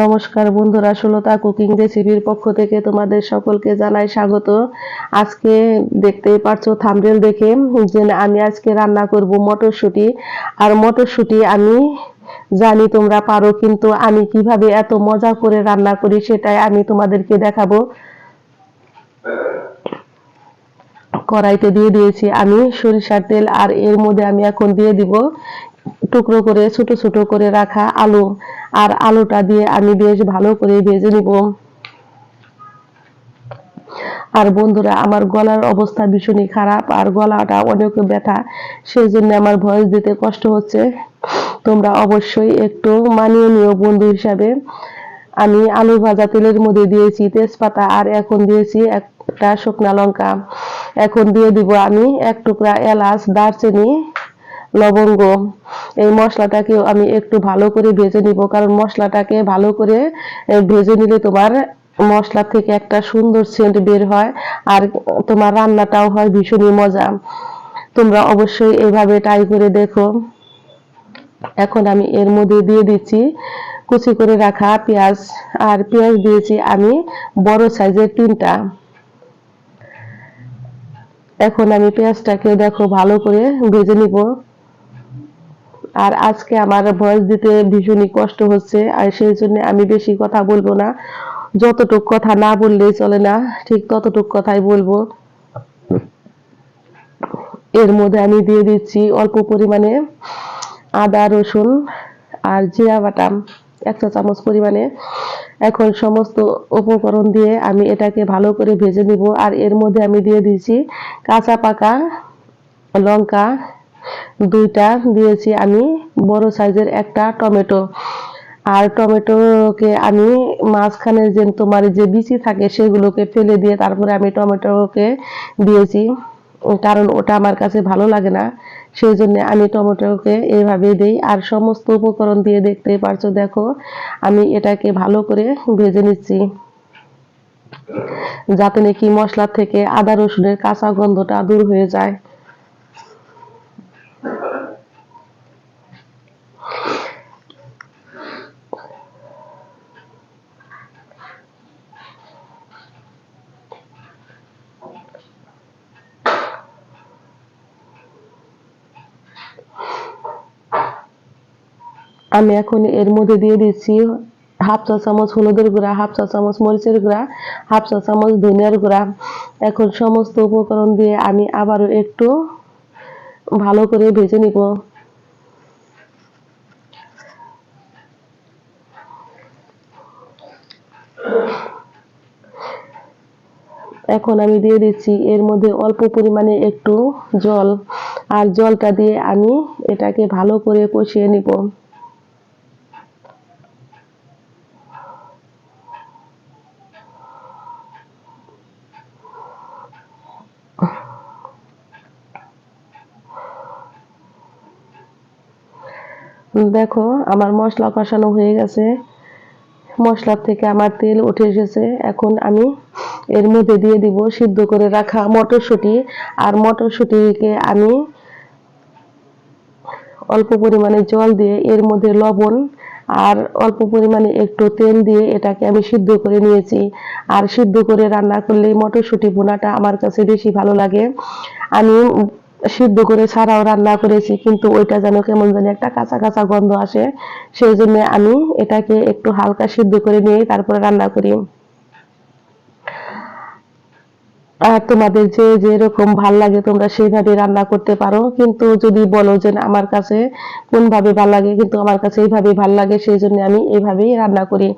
নমস্কার বন্ধুরা ষোলতা কুকিং রেসিপির পক্ষ থেকে তোমাদের সকলকে জানাই স্বাগত। আজকে দেখতেই পারছ থামরেল দেখে যে আমি আজকে রান্না করব মটরশুঁটি। আর মটরশুঁটি আমি জানি তোমরা পারো, কিন্তু আমি কীভাবে এত মজা করে রান্না করি সেটাই আমি তোমাদেরকে দেখাবো। কড়াইতে দিয়ে দিয়েছি আমি সরিষার তেল, আর এর মধ্যে আমি এখন দিয়ে দিব টুকরো করে, ছোট ছোট করে রাখা আলু। আর আলুটা দিয়ে আমি বেশ ভালো করে ভেজে নিব। আর বন্ধুরা, আমার গলার অবস্থা ভীষণই খারাপ আর গলাটা অনেক ব্যথা সেই জন্য আমার ভয়েস দিতে কষ্ট হচ্ছে। তোমরা অবশ্যই একটু মানিয়ে নিও বন্ধু হিসাবে। আমি আলু ভাজা তেলের মধ্যে দিয়েছি তেজপাতা আর এখন দিয়েছি একটা শুকনা লঙ্কা। এখন দিয়ে দিব আমি এক টুকরা এলাচ, দারচিনি লবঙ্গ। এই মশলাটাকে আমি একটু ভালো করে ভেজে নিব, কারণ মশলাটাকে ভালো করে ভেজে নিলে তোমার মশলা থেকে একটা সুন্দর সেন্ট বের হয়, আর তোমার রান্নাটাও হয় ভীষণই মজা। তোমরা অবশ্যই এভাবে ট্রাই করে দেখো। এখন আমি এর মধ্যে দিয়ে দিচ্ছি কুচি করে রাখা পেঁয়াজ, আর পেঁয়াজ দিয়েছি আমি বড় সাইজের তিনটা। এখন আমি পেঁয়াজটাকে দেখো ভালো করে ভেজে নিব। আর আজকে আমার ভয়েস দিতে ভীষণই কষ্ট হচ্ছে, আর সেই জন্য আমি বেশি কথা বলব না। যতটুক কথা না বললেই চলে না, ঠিক ততটুক কথাই বলব। এর মধ্যে আমি দিয়ে দিচ্ছি অল্প পরিমাণে আদা, রসুন আর জিরা বাটাম এক চা চামচ পরিমাণে। এখন সমস্ত উপকরণ দিয়ে আমি এটাকে ভালো করে ভেজে নিব। আর এর মধ্যে আমি দিয়ে দিয়েছি কাঁচা পাকা লঙ্কা দুইটা দিয়েছি আমি, বড় সাইজের একটা টমেটো। আর টমেটোকে আমি মাঝখানে যে তোমার যে বিচি থাকে সেগুলোকে ফেলে দিয়ে তারপরে আমি টমেটোকে দিয়েছি। কারণ ওটা আমার কাছে ভালো লাগে না, সেই জন্য আমি টমেটোকে এইভাবে দিই। আর সমস্ত উপকরণ দিয়ে দেখতেই পারছ, দেখো, আমি এটাকে ভালো করে ভেজে নিচ্ছি। যাতে নাকি মশলা থেকে আদা রসুনের কাঁচা গন্ধটা দূর হয়ে যায়। আমি এখন এর মধ্যে দিয়ে দিচ্ছি হাফ চা চামচ হলুদের গুঁড়া, হাফ চা চামচ মরিচের গুঁড়া, হাফ চা চামচ ধনিয়ার গুঁড়া। এখন সমস্ত উপকরণ দিয়ে আমি আবারও একটু ভালো করে ভেজে নিব। এখন আমি দিয়ে দিচ্ছি এর মধ্যে অল্প পরিমাণে একটু জল। আর জলটা দিয়ে আমি এটাকে ভালো করে কষিয়ে নিব। দেখো, আমার মশলা কষানো হয়ে গেছে। মশলার থেকে আমার তেল উঠে এসেছে। এখন আমি এর মধ্যে দিয়ে দিব সিদ্ধ করে রাখা মটরশুঁটি। আর মটরশুঁটিকে আমি অল্প পরিমাণে জল দিয়ে এর মধ্যে লবণ আর অল্প পরিমাণে একটু তেল দিয়ে এটাকে আমি সিদ্ধ করে নিয়েছি। আর সিদ্ধ করে রান্না করলে মটরশুঁটি বোনাটা আমার কাছে বেশি ভালো লাগে। আমি সিদ্ধ করে ছাড়াও রান্না করেছি, কিন্তু ওইটা যেন কেমন জানি একটা কাঁচা কাঁচা গন্ধ আসে। সেই জন্য আমি এটাকে একটু হালকা সিদ্ধ করে নিয়ে তারপরে রান্না করি। তোমাদের যে যেরকম ভালো লাগে তোমরা সেইভাবে রান্না করতে পারো। কিন্তু যদি বলো যে আমার কাছে কোনভাবে ভালো লাগে, কিন্তু আমার কাছে এইভাবে ভালো লাগে, সেই জন্য আমি এইভাবেই রান্না করি।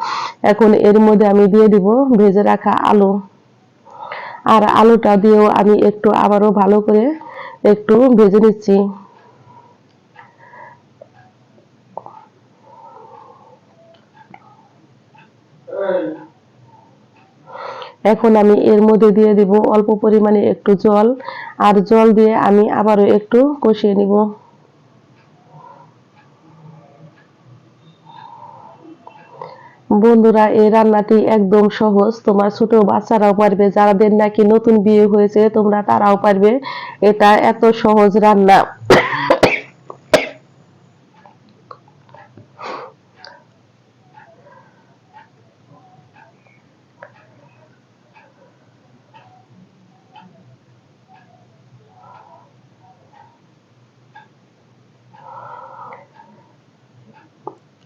এখন এর মধ্যে আমি দিয়ে দিব ভেজে রাখা আলু। আর আলুটা দিয়েও আমি একটু আবারও ভালো করে একটু ভেজে নিচ্ছি। এখন আমি এর মধ্যে দিয়ে দিব অল্প পরিমাণে একটু জল, আর জল দিয়ে আমি আবারও একটু কষিয়ে নিব। বন্ধুরা, এই রান্নাটি একদম সহজ। তোমার ছোট বাচ্চারাও পারবে, যাদের নাকি নতুন বিয়ে হয়েছে, তোমরা তারাও পারবে। এটা এত সহজ রান্না।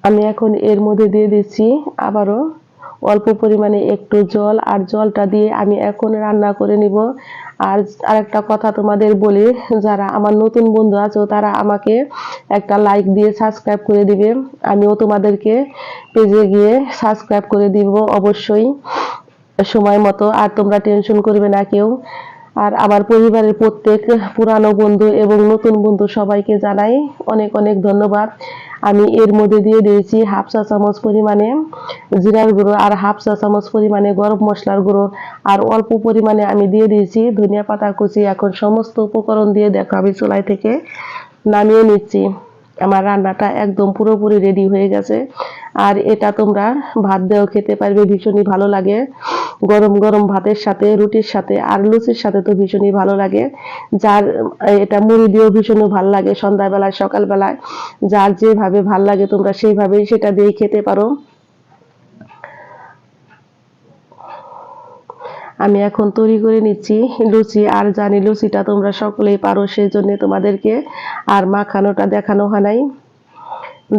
আমি এখন এর মধ্যে দিয়ে দিচ্ছি আবারও অল্প পরিমাণে একটু জল আর জলটা দিয়ে আমি এখন রান্না করে নিব। আর আরেকটা কথা তোমাদের বলি, যারা আমার নতুন বন্ধু আছো, তারা আমাকে একটা লাইক দিয়ে সাবস্ক্রাইব করে দিবে। আমিও তোমাদেরকে পেজে গিয়ে সাবস্ক্রাইব করে দিব অবশ্যই সময় মতো, আর তোমরা টেনশন করবে না কেউ। আর আমার পরিবারের প্রত্যেক পুরানো বন্ধু এবং নতুন বন্ধু সবাইকে জানাই অনেক অনেক ধন্যবাদ। আমি এর মধ্যে দিয়ে দিয়েছি হাফ চা চামচ পরিমাণে জিরার গুঁড়ো আর হাফ চা চামচ পরিমাণে গরম মশলার গুঁড়ো। আর অল্প পরিমাণে আমি দিয়ে দিয়েছি ধনিয়া পাতা কুচি। এখন সমস্ত উপকরণ দিয়ে দেখো আমি চুলাই থেকে নামিয়ে নিচ্ছি। আমার রান্নাটা একদম পুরোপুরি রেডি হয়ে গেছে। আর এটা তোমরা ভাত দিয়েও খেতে পারবে, ভীষণই ভালো লাগে। গরম গরম ভাতের সাথে, রুটির সাথে আর লুচির সাথে তো ভীষণই ভালো লাগে। যার এটা মুড়ি দিয়েও ভীষণই ভালো লাগে সন্ধ্যাবেলায়, সকালবেলায়। যার যেভাবে ভালো লাগে তোমরা সেইভাবেই সেটা দিয়েই খেতে পারো। আমি এখন তৈরি করে নিচ্ছি লুচি, আর জানি লুচিটা তোমরা সকলেই পারো সেই জন্য তোমাদেরকে। আর মাখানোটা দেখানো হয় নাই।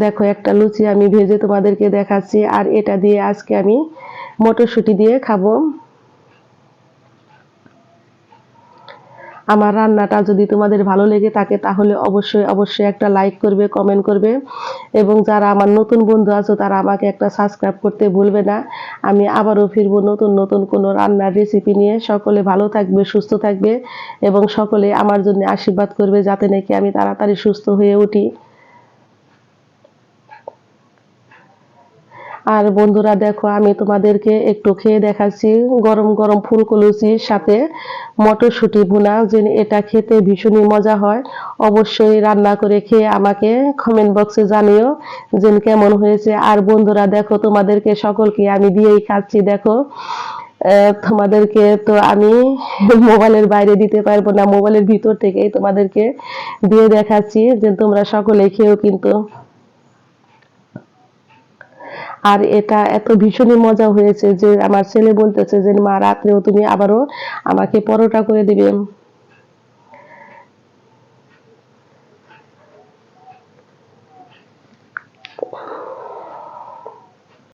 দেখো একটা লুচি আমি ভেজে তোমাদেরকে দেখাচ্ছি, আর এটা দিয়ে আজকে আমি মটরশুঁটি দিয়ে খাব। আমার রান্নাটা যদি তোমাদের ভালো লেগে থাকে, তাহলে অবশ্যই অবশ্যই একটা লাইক করবে কমেন্ট করবে। এবং যারা আমার নতুন বন্ধু আছো, তারা আমাকে একটা সাবস্ক্রাইব করতে ভুলবে না। আমি আবারও ফিরবো নতুন নতুন কোনো রান্নার রেসিপি নিয়ে। সকলে ভালো থাকবে, সুস্থ থাকবে। এবং সকলে আমার জন্য আশীর্বাদ করবে, যাতে নাকি আমি তাড়াতাড়ি সুস্থ হয়ে উঠি। আর বন্ধুরা দেখো, আমি তোমাদেরকে একটু খেয়ে দেখাচ্ছি। গরম গরম ফুলকলুচির সাথে মটরশুঁটি ভুনা, যে এটা খেতে ভীষণই মজা হয়। অবশ্যই রান্না করে খেয়ে আমাকে কমেন্ট বক্সে জানিও যে কেমন হয়েছে। আর বন্ধুরা দেখো, তোমাদেরকে সকলকে আমি দিয়েই খাচ্ছি, দেখো। তোমাদেরকে তো আমি মোবাইলের বাইরে দিতে পারব না, মোবাইলের ভিতর থেকেই তোমাদেরকে দিয়ে দেখাচ্ছি যে তোমরা সকলে খেয়েও কিন্তু আর এটা এত ভীষণই মজা হয়েছে যে আমার ছেলে বলতেছে যে, মা, রাত্রেও তুমি আবারও আমাকে পরোটা করে দিবে।